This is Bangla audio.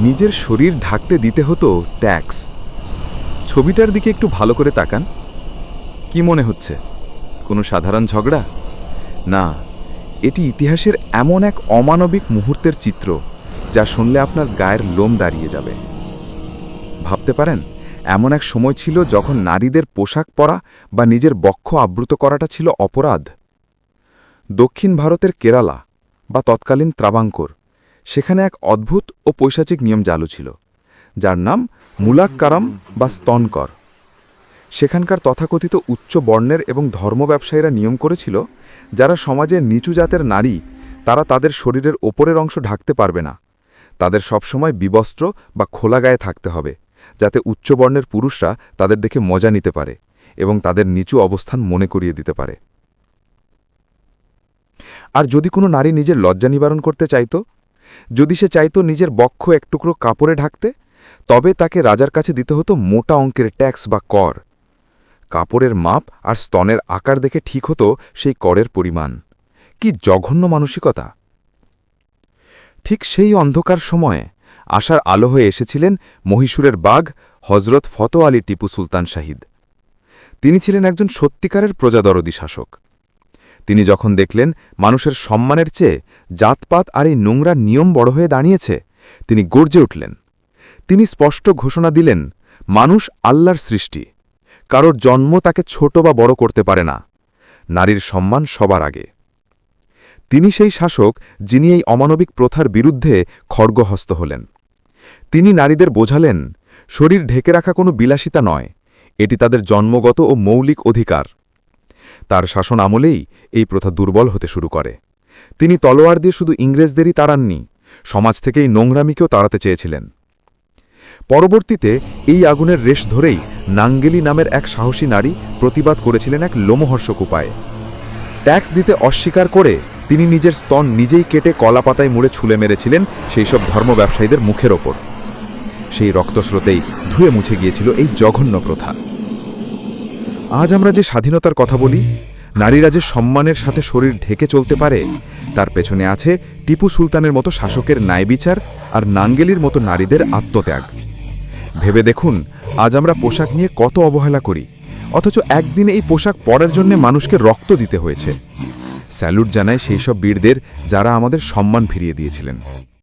নিজের শরীর ঢাকতে দিতে হতো ট্যাক্স। ছবিটার দিকে একটু ভালো করে তাকান। কি মনে হচ্ছে? কোনো সাধারণ ঝগড়া? না, এটি ইতিহাসের এমন এক অমানবিক মুহূর্তের চিত্র যা শুনলে আপনার গায়ের লোম দাঁড়িয়ে যাবে। ভাবতে পারেন, এমন এক সময় ছিল যখন নারীদের পোশাক পরা বা নিজের বক্ষ আবৃত করাটা ছিল অপরাধ। দক্ষিণ ভারতের কেরালা বা তৎকালীন ত্রাবাঙ্কর সেখানে এক অদ্ভুত ও পৈশাচিক নিয়ম চালু ছিল, যার নাম মুলাক্কারাম বা স্তনকর। সেখানকার তথাকথিত উচ্চ বর্ণের এবং ধর্ম ব্যবসায়ীরা নিয়ম করেছিল, যারা সমাজের নিচু জাতের নারী, তারা তাদের শরীরের ওপরের অংশ ঢাকতে পারবে না। তাদের সবসময় বিবস্ত্র বা খোলা গায়ে থাকতে হবে, যাতে উচ্চবর্ণের পুরুষরা তাদের দেখে মজা নিতে পারে এবং তাদের নিচু অবস্থান মনে করিয়ে দিতে পারে। আর যদি কোনো নারী নিজের লজ্জা নিবারণ করতে চাইতো যদি সে চাইতো নিজের বক্ষ এক টুকরো কাপড়ে ঢাকতে, তবে তাকে রাজার কাছে দিতে হতো মোটা অঙ্কের ট্যাক্স বা কর। কাপড়ের মাপ আর স্তনের আকার দেখে ঠিক হতো সেই করের পরিমাণ। কি জঘন্য মানসিকতা! ঠিক সেই অন্ধকার সময়ে আশার আলো হয়ে এসেছিলেন মহীশূরের বাঘ হজরত ফতো আলী টিপু সুলতান শাহিদ। তিনি ছিলেন একজন সত্যিকারের প্রজাদরদী শাসক। তিনি যখন দেখলেন মানুষের সম্মানের চেয়ে জাতপাত আর এই নোংরা নিয়ম বড় হয়ে দাঁড়িয়েছে, তিনি গর্জে উঠলেন। তিনি স্পষ্ট ঘোষণা দিলেন, মানুষ আল্লাহর সৃষ্টি। কারোর জন্ম তাকে ছোট বা বড় করতে পারে না। নারীর সম্মান সবার আগে। তিনি সেই শাসক যিনি এই অমানবিক প্রথার বিরুদ্ধে খড়গহস্ত হলেন। তিনি নারীদের বোঝালেন, শরীর ঢেকে রাখা কোনো বিলাসিতা নয়, এটি তাদের জন্মগত ও মৌলিক অধিকার। তার শাসন আমলেই এই প্রথা দুর্বল হতে শুরু করে। তিনি তলোয়ার দিয়ে শুধু ইংরেজদেরই তাড়াননি, সমাজ থেকে এই নোংরামিকেও তাড়াতে চেয়েছিলেন। পরবর্তীতে এই আগুনের রেশ ধরেই নাঙ্গেলি নামের এক সাহসী নারী প্রতিবাদ করেছিলেন এক লোমহর্ষক উপায়ে। ট্যাক্স দিতে অস্বীকার করে তিনি নিজের স্তন নিজেই কেটে কলাপাতায় মুড়ে ছুলে মেরেছিলেন সেই সব ধর্ম ব্যবসায়ীদের মুখের ওপর। সেই রক্তস্রোতেই ধুয়ে মুছে গিয়েছিল এই জঘন্য প্রথা। আজ আমরা যে স্বাধীনতার কথা বলি, নারীরা যে সম্মানের সাথে শরীর ঢেকে চলতে পারে, তার পেছনে আছে টিপু সুলতানের মতো শাসকের ন্যায়বিচার আর নাঙ্গেলির মতো নারীদের আত্মত্যাগ। ভেবে দেখুন, আজ আমরা পোশাক নিয়ে কত অবহেলা করি, অথচ একদিনে এই পোশাক পরার জন্য মানুষকে রক্ত দিতে হয়েছে। স্যালুট জানায় সেই সব বীরদের যারা আমাদের সম্মান ফিরিয়ে দিয়েছিলেন।